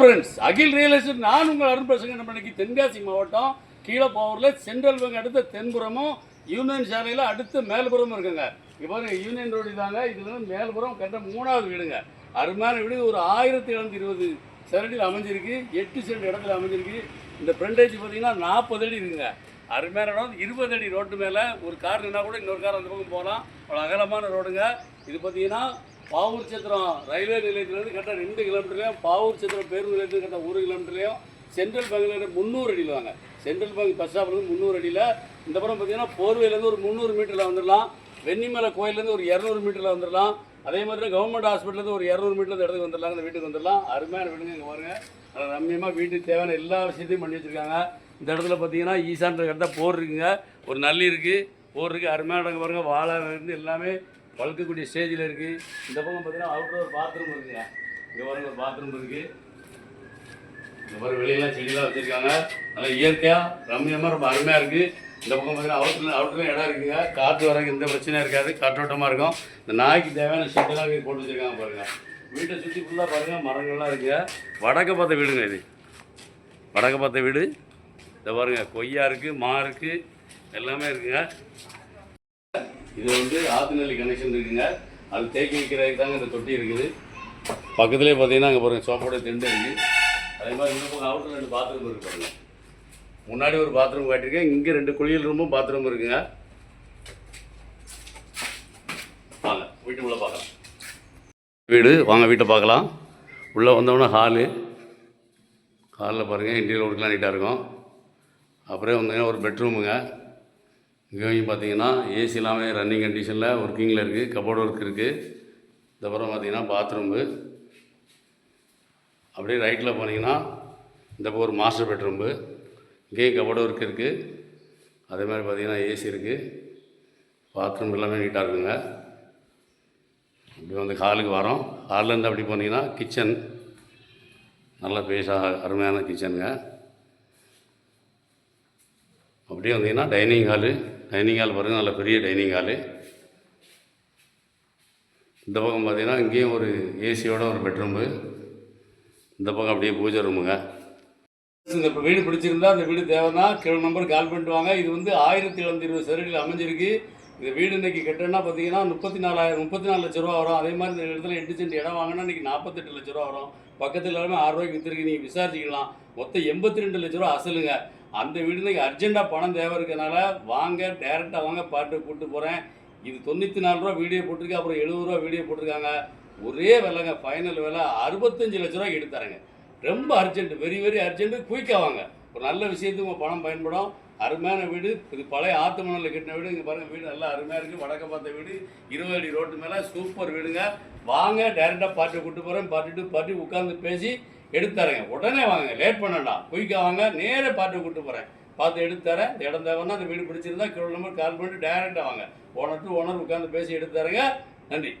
Friends அகில் real estate நான் உங்கள் அருண் பிரசங்க பண்ணி தென்காசி மாவட்டம் கீழே போவரில் சென்ட்ரல் பேங்க் அடுத்த தென்புறமும் யூனியன் சாலையில் அடுத்து மேல்புறமும் இருக்குங்க. இப்போ யூனியன் ரோடு தாங்க இது வந்து மேல்புறம் கட்ட மூணாவது வீடுங்க. அருமையான வீடு. ஒரு ஆயிரத்தி எழுநூத்தி இருபது சரடியில் அமைஞ்சிருக்கு. எட்டு சென்ட் இடத்துல அமைஞ்சிருக்கு. இந்த ஃப்ரண்டேஜ் பார்த்தீங்கன்னா நாற்பது அடி இருக்குங்க. அருமையான இடம். இருபது அடி ரோட்டு மேலே ஒரு கார் நின்னா கூட இன்னொரு கார் அந்த பக்கம் போகலாம். அவ்வளோ அகலமான ரோடுங்க இது பார்த்தீங்கன்னா பாவூர் சத்திரம் ரயில்வே நிலையத்திலேருந்து கரெக்டாக ரெண்டு கிலோமீட்டர்லையும் பாவூர் சத்திரம் பேருந்து நிலையத்துக்கு கரெக்டாக ஒரு கிலோமீட்டர்லையும் சென்ட்ரல் பேங்க்லேருந்து முந்நூறு அடியில் வாங்க. சென்ட்ரல் பேங்க் பஸ் ஸ்டாப்லேருந்து முந்நூறு அடியில் இந்த புறம் பார்த்தீங்கன்னா போர்வையிலேருந்து ஒரு முந்நூறு மீட்டரில் வந்துடலாம் வெண்ணிமலை கோயிலேருந்து ஒரு இரநூறு மீட்டரில் வந்துடலாம் அதே மாதிரி கவர்மெண்ட் ஹாஸ்பிட்டலேருந்து ஒரு இரநூறு மீட்டர் இடத்துக்கு வந்துடலாம் அந்த வீட்டுக்கு வந்துடலாம் அருமையான வீடுங்க இங்கே பாருங்க. ரம்மியமாக வீட்டுக்கு தேவையான எல்லா விஷயத்தையும் பண்ணி வச்சுருக்காங்க. இந்த இடத்துல பார்த்தீங்கன்னா ஈசான்ற கரெக்டாக போர் இருக்குங்க. ஒரு நல்லி இருக்குது போர் இருக்குது அருமையான இடங்க பாருங்கள் வாழை இருந்து எல்லாமே வளர்க்கக்கூடிய ஸ்டேஜில் இருக்குது இந்த பக்கம் பார்த்தீங்கன்னா அவுட்டர் பாத்ரூம் இருக்குங்க இங்கே பாருங்க ஒரு பாத்ரூம் இருக்குது இந்த மாதிரி வெளியெல்லாம் செடியெல்லாம் வச்சுருக்காங்க. நல்லா இயற்கையாக ரம்மியமாக ரொம்ப அருமையாக இருக்குது இந்த பக்கம் பார்த்தீங்கன்னா அவுட்டர் அவுட்டர்ல இடம் இருக்குங்க. காற்று வரக்கு எந்த பிரச்சனையும் இருக்காது. காற்றோட்டமாக இருக்கும். இந்த நாய்க்கு தேவையான ஷெட்டெல்லாம் போட்டு வச்சுருக்காங்க பாருங்கள் வீட்டை சுற்றி ஃபுல்லாக பாருங்கள் மரங்கள்லாம் இருக்குங்க வடக்க பார்த்த வீடுங்க இது. வடக்க பார்த்த வீடு. இந்த பாருங்க கொய்யா இருக்குது மா இருக்குது எல்லாமே இருக்குங்க. இது வந்து ஆத்துநெல்லி கனெக்ஷன் இருக்குங்க. அது தேக்கி வைக்கிறதுக்கு தாங்க இந்த தொட்டி இருக்குது. பக்கத்துலேயே பார்த்தீங்கன்னா அங்கே பாருங்கள் சோப்போட திண்டு இருக்குது அதே மாதிரி இந்த பக்கம் அவுட்டர் ரெண்டு பாத்ரூம் இருக்கு பாருங்க. முன்னாடி ஒரு பாத்ரூம் காட்டியிருக்கேன் இங்கே ரெண்டு குளியல் ரூமும் பாத்ரூம் இருக்குங்க. வாங்க வீட்டுக்குள்ளே பார்க்கலாம். வீடு வாங்க வீட்டை பார்க்கலாம். உள்ளே வந்தோடனே ஹாலு ஹாலில் பாருங்கள் இன்டீரியர் ஒர்க்லாம் நீட்டாக இருக்கும். அப்புறம் வந்தீங்கன்னா ஒரு பெட்ரூமுங்க இங்கேயும் பார்த்தீங்கன்னா ஏசி இல்லாமல் ரன்னிங் கண்டிஷனில் ஒர்க்கிங்கில் இருக்குது கபோர்டு ஒர்க் இருக்குது இதுக்கப்புறம் அப்புறம் பார்த்தீங்கன்னா பாத்ரூம்பு அப்படியே ரைட்டில் போனீங்கன்னா இந்த பக்கம் ஒரு மாஸ்டர் பெட்ரூம்பு இங்கேயும் கபோர்டு ஒர்க் இருக்குது அதே மாதிரி பார்த்தீங்கன்னா ஏசி இருக்குது பாத்ரூம் எல்லாமே நீட்டாக இருக்குங்க. அப்படி வந்து ஹாலுக்கு வரோம். ஹால்லேருந்து அப்படி போனீங்கன்னா கிச்சன் நல்ல பேஸாக அருமையான கிச்சனுங்க அப்படியே வந்தீங்கன்னா டைனிங் ஹாலு டைனிங் ஹால் பாருங்கள் நல்ல பெரிய டைனிங் ஹாலு. இந்த பக்கம் பார்த்தீங்கன்னா இங்கேயும் ஒரு ஏசியோட ஒரு பெட்ரூமு. இந்த பக்கம் அப்படியே பூஜை ரூமுங்க. இந்த இப்போ வீடு பிடிச்சிருந்தா அந்த வீடு தேவைன்னா கிலோ நம்பர் கால் பண்ணிட்டு வாங்க. இது வந்து ஆயிரத்தி எழுநூத்தி இருபது சரடியில் அமைஞ்சிருக்கு. இந்த வீடு இன்னைக்கு கட்டணும்னா பார்த்தீங்கன்னா முப்பத்தி நாலாயிரம் முப்பத்தி நாலு லட்ச ரூபா வரும். அதே மாதிரி இந்த இடத்துல எட்டு சென்ட் இடம் வாங்கினா இன்னைக்கு நாற்பத்தெட்டு லட்ச ரூபா வரும். பக்கத்தில் எல்லாமே ஆறு ரூபாய்க்கு விற்றுருக்கு நீங்கள் விசாரிச்சிக்கலாம். மொத்தம் எண்பத்தி ரெண்டு லட்ச ரூபா அசலுங்க. அந்த வீடு அர்ஜெண்ட்டாக அர்ஜென்ட்டாக பணம் தேவை இருக்கனால வாங்க டேரெக்டாக வாங்க பாட்டு கூப்பிட்டு போகிறேன் இது தொண்ணூற்றி நாலு ரூபா வீடியோ போட்டிருக்கு அப்புறம் எழுபது ரூபா வீடியோ போட்டிருக்காங்க. ஒரே விலைங்க ஃபைனல் விலை அறுபத்தஞ்சு லட்ச ரூபா எடுத்தாருங்க ரொம்ப அர்ஜென்ட் வெரி வெரி அர்ஜென்ட்டு குயிக்காக வாங்க. ஒரு நல்ல விஷயத்துக்கு உங்கள் பணம் பயன்படும். அருமையான வீடு. இது பழைய ஆத்து மணலில் கட்டின வீடு. இங்கே பாருங்கள் வீடு நல்லா அருமையாக இருக்குது வடக்க பார்த்த வீடு. இருபது அடி ரோட்டு மேலே சூப்பர் வீடுங்க. வாங்க டேரெக்டாக பார்ட்டி கூட்டு போகிறேன் பார்ட்டி டு பார்ட்டி உட்காந்து பேசி எடுத்து தரேங்க. உடனே வாங்க லேட் பண்ணலாம் குயிக்காக வாங்க நேரே பார்ட்டி கூட்டு போகிறேன் பார்த்து எடுத்து தரேன். இடம் தேவைன்னா அந்த வீடு பிடிச்சிருந்தா கிலோ நம்பர் கால் பண்ணிட்டு டேரெக்டாக வாங்க. ஓனர் டு ஓனர் உட்காந்து பேசி எடுத்து தரேங்க. நன்றி.